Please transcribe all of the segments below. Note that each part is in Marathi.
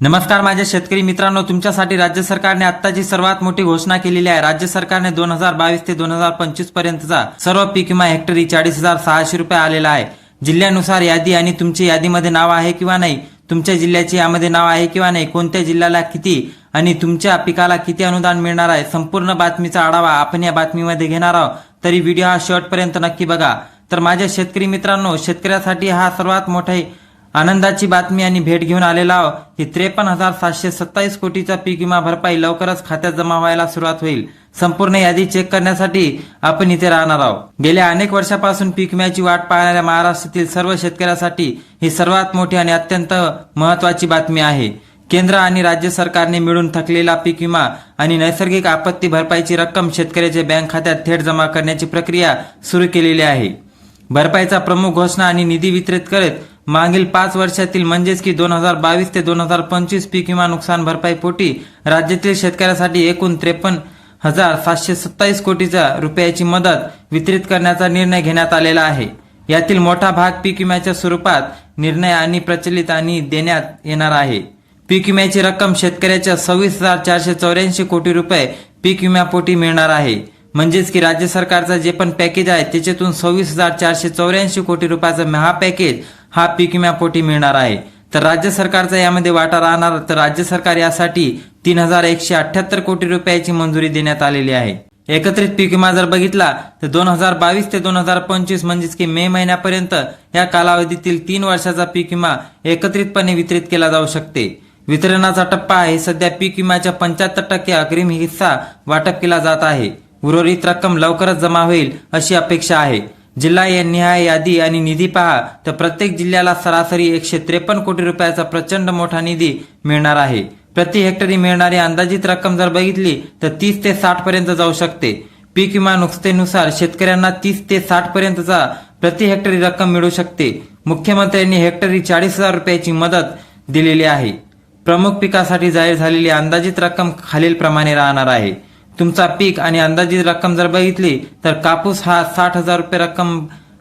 नमस्कार माझ्या शेतकरी मित्रांनो तुमच्यासाठी राज्य सरकारने आत्ताची सर्वात मोठी घोषणा केलेली आहे. राज्य सरकारने दोन हजार बावीस ते दोन हजार पंचवीस पर्यंतचा सर्व पीक विमा हेक्टरी चाळीस हजार सहाशे रुपये आलेला आहे. जिल्ह्यानुसार यादी आणि तुमच्या यादीमध्ये नाव आहे किंवा नाही तुमच्या जिल्ह्याचे यामध्ये नाव आहे किंवा नाही कोणत्या जिल्ह्याला किती आणि तुमच्या पिकाला किती अनुदान मिळणार आहे संपूर्ण बातमीचा आढावा आपण या बातमीमध्ये घेणार आहोत. तरी व्हिडिओ हा शेवटपर्यंत नक्की बघा. तर माझ्या शेतकरी मित्रांनो शेतकऱ्यासाठी हा सर्वात मोठा आनंदाची बातमी आणि भेट घेऊन आलेला आहो की त्रेपन्न हजार सातशे सत्तावीस कोटीचा पीक विमा भरपाई लवकरच खात्यात जमा व्हायला सुरुवात होईल. संपूर्ण यादी चेक करण्यासाठी आपण इथे राहणार आहोत. गेल्या अनेक वर्षापासून पीक विम्याची वाट पाहणाऱ्या महाराष्ट्रातील सर्व शेतकऱ्यासाठी ही सर्वात मोठी आणि अत्यंत महत्वाची बातमी आहे. केंद्र आणि राज्य सरकारने मिळून थकलेला पीक विमा आणि नैसर्गिक आपत्ती भरपाईची रक्कम शेतकऱ्याच्या बँक खात्यात थेट जमा करण्याची प्रक्रिया सुरू केलेली आहे. भरपाईचा प्रमुख घोषणा आणि निधी वितरित करत मागील पाच वर्षातील म्हणजेच की दोन हजार बावीस ते दोन हजार पंचवीस पीक विमा नुकसान भरपाई पोटी राज्यातील शेतकऱ्यासाठी एकूण त्रेपन्न हजार सातशे सत्तावीस कोटीचा रुपयाची मदत वितरित करण्याचा निर्णय घेण्यात आलेला आहे. यातील मोठा भाग पीक विम्याच्या स्वरूपात निर्णय आणि प्रचलित आणि देण्यात येणार आहे. पीक विम्याची रक्कम शेतकऱ्याच्या सव्वीस हजार चारशे चौऱ्याऐंशी कोटी रुपये पीक विम्यापोटी मिळणार आहे. म्हणजेच की राज्य सरकारचा जे पण पॅकेज आहे त्याच्यातून सव्वीस हजार चारशे चौऱ्याऐंशी कोटी रुपयाचं महा पॅकेज हा पीक विम्यापोटी मिळणार आहे. तर राज्य सरकारचा यामध्ये वाटा राहणार तर राज्य सरकार यासाठी तीन हजार एकशे अठ्याहत्तर कोटी रुपयाची मंजुरी देण्यात आलेली आहे. एकत्रित पीक विमा जर बघितला तर दोन हजार बावीस ते दोन हजार पंचवीस म्हणजेच की मे महिन्यापर्यंत या कालावधीतील तीन वर्षाचा पीक विमा एकत्रितपणे वितरित केला जाऊ शकते. वितरणाचा टप्पा आहे सध्या पीक विम्याच्या पंच्याहत्तर टक्के अग्रिम हिस्सा वाटप केला जात आहे. उर्वरित रक्कम लवकरच जमा होईल अशी अपेक्षा आहे. जिल्हा या निहाय यादी आणि निधी पहा. तर प्रत्येक जिल्ह्याला सरासरी एकशे त्रेपन्न कोटी रुपयाचा प्रचंड मोठा निधी मिळणार आहे. प्रति हेक्टरी मिळणारी अंदाजित रक्कम जर बघितली तर तीस ते साठ पर्यंत जाऊ शकते. पीक विमा नुकतेनुसार शेतकऱ्यांना तीस ते साठ पर्यंतचा प्रति हेक्टरी रक्कम मिळू शकते. मुख्यमंत्र्यांनी हेक्टरी चाळीस हजार रुपयाची मदत दिलेली आहे. प्रमुख पिकासाठी जाहीर झालेली अंदाजित रक्कम खालीलप्रमाणे राहणार आहे. तुमचा पीक आणि अंदाजित रक्कम जर बघितली तर कापूस हा साठ हजार रुपये रक्कम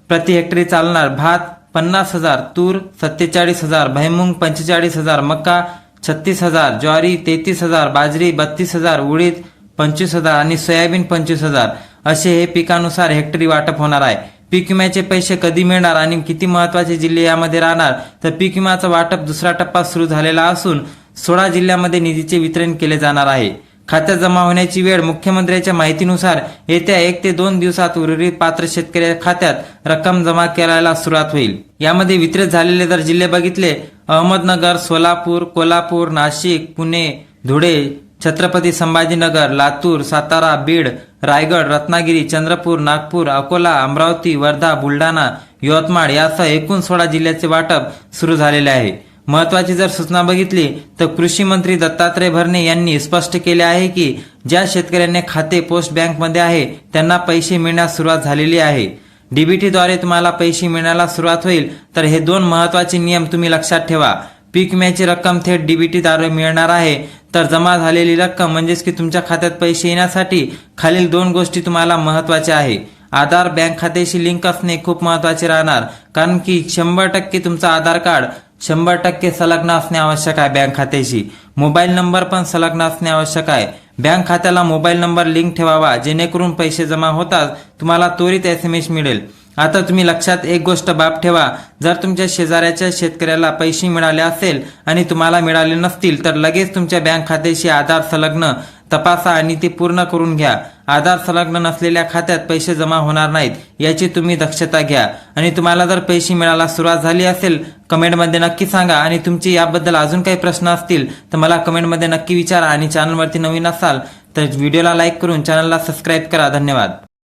प्रति हेक्टरी चालणार. भात पन्नास हजार तूर सत्तेचाळीस हजार भैमुंग पंचेचाळीस हजार मका छत्तीस हजार ज्वारी तेहतीस हजार बाजरी बत्तीस हजार उडीद पंचवीस हजार आणि सोयाबीन पंचवीस हजार. असे हे पिकानुसार हेक्टरी वाटप होणार आहे. पीक विम्याचे पैसे कधी मिळणार आणि किती महत्त्वाचे जिल्हे यामध्ये राहणार? तर पीक विम्याचं वाटप दुसरा टप्पा सुरू झालेला असून सोळा जिल्ह्यामध्ये निधीचे वितरण केले जाणार आहे. खात्यात जमा होण्याची वेळ मुख्यमंत्र्यांच्या माहितीनुसार येत्या एक ते दोन दिवसात उर्वरित पात्र शेतकरी खात्यात रक्कम जमा करायला सुरुवात होईल. यामध्ये वितरित झालेले जर जिल्हे बघितले. अहमदनगर सोलापूर कोल्हापूर नाशिक पुणे धुळे छत्रपती संभाजीनगर लातूर सातारा बीड रायगड रत्नागिरी चंद्रपूर नागपूर अकोला अमरावती वर्धा बुलढाणा यवतमाळ यासह एकूण सोळा जिल्ह्याचे वाटप सुरू झालेले आहे. महत्वाची जर सूचना बघितली तर कृषी मंत्री दत्तात्रय भरणे यांनी स्पष्ट केले आहे की ज्या शेतकऱ्यांनी खाते पोस्ट बँकमध्ये आहे त्यांना पैसे मिळण्यास सुरुवात झालेली आहे. डीबीटीद्वारे तुम्हाला पैसे मिळण्याला सुरुवात होईल तर हे दोन महत्त्वाचे नियम तुम्ही लक्षात ठेवा. पीक विम्याची रक्कम थेट डीबीटीद्वारे मिळणार आहे तर जमा झालेली रक्कम म्हणजेच की तुमच्या खात्यात पैसे येण्यासाठी खालील दोन गोष्टी तुम्हाला महत्त्वाच्या आहे. आधार बँक खात्याशी लिंक असणे खूप महत्त्वाचे राहणार कारण की शंभर टक्के तुमचं आधार कार्ड शंभर टक्के संलग्न असणे आवश्यक आहे बँक खात्याशी मोबाईल नंबर पण संलग्न असणे आवश्यक आहे. बँक खात्याला मोबाईल नंबर लिंक ठेवावा जेणेकरून पैसे जमा होतात तुम्हाला त्वरित एस एम एस मिळेल. आता तुम्ही लक्षात एक गोष्ट बाब ठेवा जर तुमच्या शेजाऱ्याच्या शेतकऱ्याला पैसे मिळाले असेल आणि तुम्हाला मिळाले नसतील तर लगेच तुमच्या बँक खात्याशी आधार संलग्न तपासा आणि ते पूर्ण करून घ्या. आधार संलग्न नसलेल्या खात्यात पैसे जमा होणार नाहीत याची तुम्ही दक्षता घ्या. आणि तुम्हाला जर पैसे मिळायला सुरुवात झाली असेल कमेंटमध्ये नक्की सांगा. आणि तुमचे याबद्दल अजून काही प्रश्न असतील तर मला कमेंटमध्ये नक्की विचारा आणि चॅनलवरती नवीन असाल तर व्हिडिओला लाईक करून चॅनलला सबस्क्राईब करा. धन्यवाद.